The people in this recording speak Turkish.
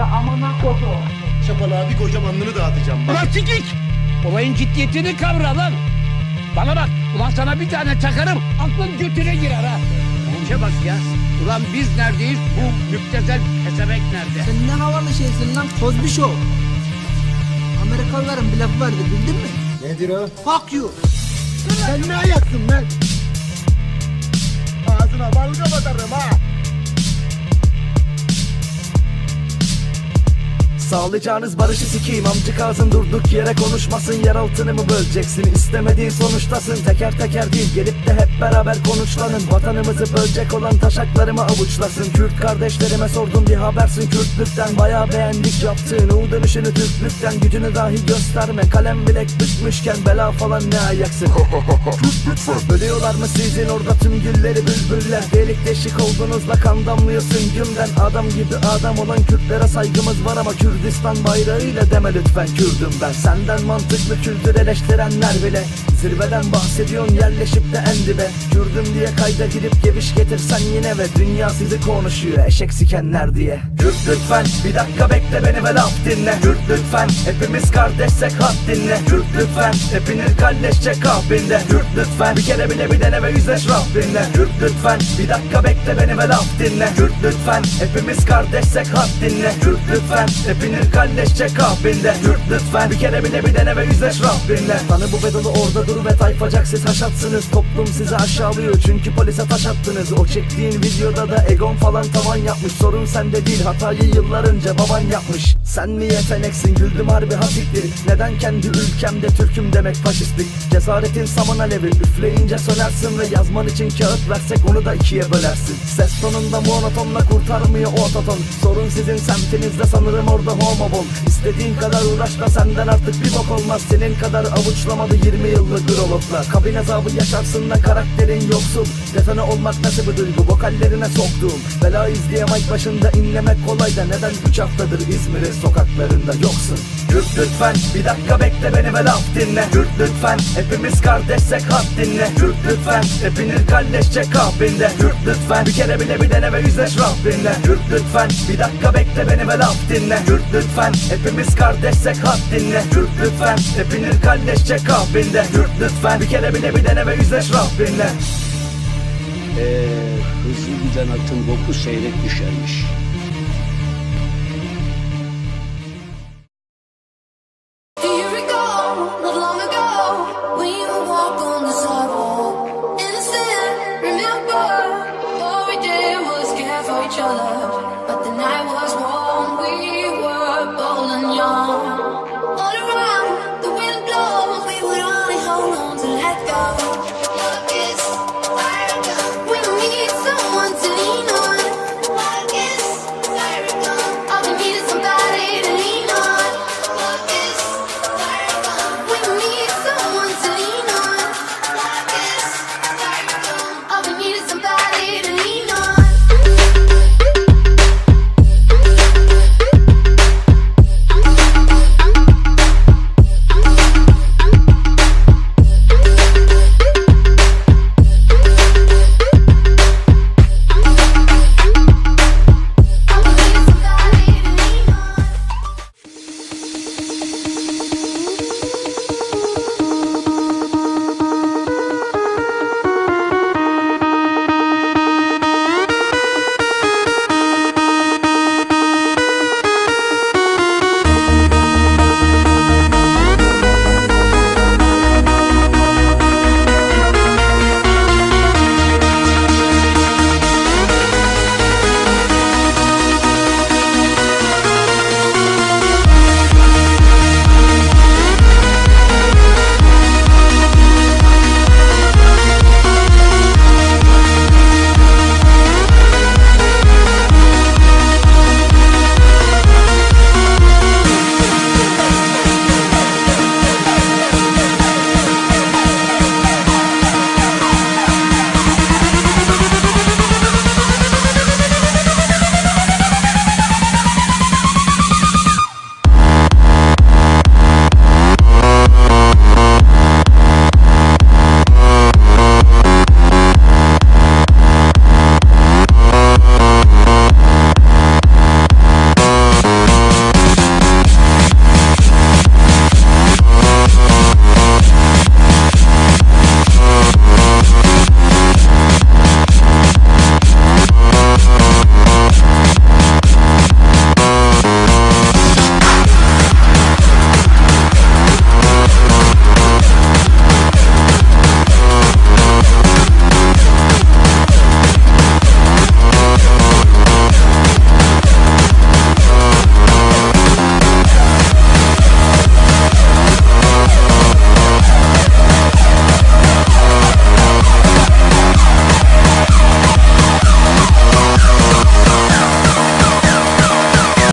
Ya amına kodu. Şapalığa bir koca bandını dağıtacağım bak. Ulan sikik! Olayın ciddiyetini kavra lan. Bana bak, ulan sana bir tane çakarım, aklın götüne girer ha. İşe bak ya. Ulan biz neredeyiz, bu müptezel pezevenk nerede? Sen ne havalı şeysin lan Cosby Show. Amerikalıların bir lafı vardı bildin mi? Nedir o? Fuck you. Sen ne ayaksın lan? Ağzına balga batarım ha. Sağlayacağınız barışı sikeyim amcık ağzın durduk yere konuşmasın Yer altını mı böleceksin? İstemediğin sonuçtasın Teker teker değil gelip de hep beraber konuşlanın. Vatanımızı bölecek olan taşaklarımı avuçlasın. Kürt kardeşlerime sordum bir habersin. Kürtlükten Bayağı beğendik yaptığın. U dönüşünü Türklükten Gücünü dahi gösterme. Kalem bilek bükmüşken Bela falan ne ayaksın? Ölüyorlar mı sizin orada tüm gülleri bülbüller Delik deşik olduğunuzla kan damlıyorsun. Gümden Adam gibi adam olan Kürtlere saygımız var ama Kürdistan bayrağıyla deme lütfen. Kürdüm ben. Senden mantıklı kültür eleştirenler bile. Zirveden bahsediyorsun yerleşip de en dibe Kürdüm diye kayda girip geviş getirsen yine ve Dünya sizi konuşuyor. Eşek sikenler diye. Kürt lütfen bir dakika bekle beni ve laf dinle. Kürt lütfen hepimiz kardeşsek hat dinle. Kürt lütfen hepiniz kalleşçe kahvinde Kürt lütfen bir kere bile bir dene ve yüzleş Rabbinle Kürt lütfen bir dakika bekle beni ve laf dinle. Kürt lütfen hepimiz kardeşsek hat dinle. Kürt lütfen hepiniz kalleşçe kahvinde Kürt lütfen bir kere bile bir dene ve yüzleş Rabbinle Tanı bu bedalı orada dur ve tayfacak siz haşatsınız. Toplum sizi aşağılıyor. Çünkü polise taş attınız. O çektiğin videoda da egon falan tavan yapmış. Sorun sende değil hatayı yıllar önce baban yapmış. Sen mi yeteneksin? Güldüm harbi hasiktir Neden kendi ülkemde Türk'üm demek faşistlik? Cesaretin saman alevi. Üfleyince sönersin Ve yazman için kağıt versek onu da ikiye bölersin. Ses tonunda monotonla kurtarmıyor o ototon. Sorun sizin semtinizde sanırım orada homobol İstediğin kadar uğraşma senden artık bir bok olmaz. Senin kadar avuçlamadı 20 yıllık grolotla Kabin azabı yaşarsın da karakterin yoksul Detone olmak nasıl bir duygu? Vokallerine soktuğum. Bela izleye mic başında inlemek kolay da Neden 3 haftadır İzmir'in sokaklarında yoksun? Kürt lütfen bir dakika bekle beni ve laf dinle. Kürt lütfen hepimiz kardeşsek hat dinle. Kürt lütfen hepiniz kalleşçe kahvinde. Kürt lütfen bir kere bile bir dene ve yüzleş Rabbinle Kürt lütfen bir dakika bekle beni ve laf dinle. Kürt lütfen hepimiz kardeşsek hat dinle. Kürt lütfen hepiniz kalleşçe kahvinde. Kürt lütfen bir kere bile bir dene ve yüzleş Rabbinle verirler. Ee, hızlı giden atın boku seyrek düşermiş. Do you recall, not long ago, we would walk on the side.